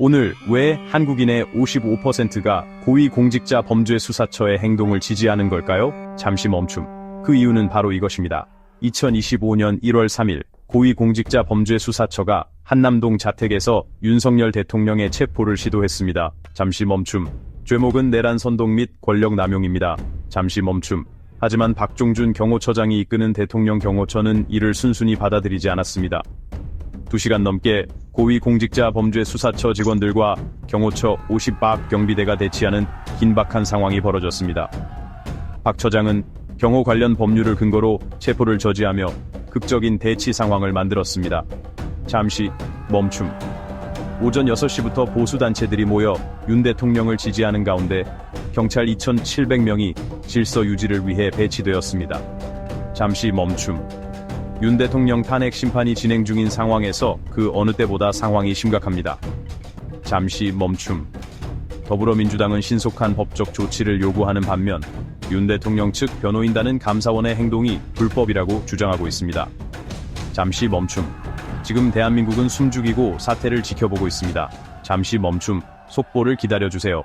오늘 왜 한국인의 55%가 고위공직자 범죄수사처의 행동을 지지하는 걸까요? 잠시 멈춤. 그 이유는 바로 이것입니다. 2025년 1월 3일 고위공직자 범죄수사처가 한남동 자택에서 윤석열 대통령의 체포를 시도했습니다. 잠시 멈춤. 죄목은 내란 선동 및 권력 남용입니다. 잠시 멈춤. 하지만 박종준 경호처장이 이끄는 대통령 경호처는 이를 순순히 받아들이지 않았습니다. 2시간 넘게 고위공직자 범죄수사처 직원들과 경호처 50박 경비대가 대치하는 긴박한 상황이 벌어졌습니다. 박 처장은 경호 관련 법률을 근거로 체포를 저지하며 극적인 대치 상황을 만들었습니다. 잠시 멈춤. 오전 6시부터 보수단체들이 모여 윤 대통령을 지지하는 가운데 경찰 2,700명이 질서 유지를 위해 배치되었습니다. 잠시 멈춤. 윤 대통령 탄핵 심판이 진행 중인 상황에서 그 어느 때보다 상황이 심각합니다. 잠시 멈춤. 더불어민주당은 신속한 법적 조치를 요구하는 반면 윤 대통령 측 변호인단은 감사원의 행동이 불법이라고 주장하고 있습니다. 잠시 멈춤. 지금 대한민국은 숨죽이고 사태를 지켜보고 있습니다. 잠시 멈춤. 속보를 기다려주세요.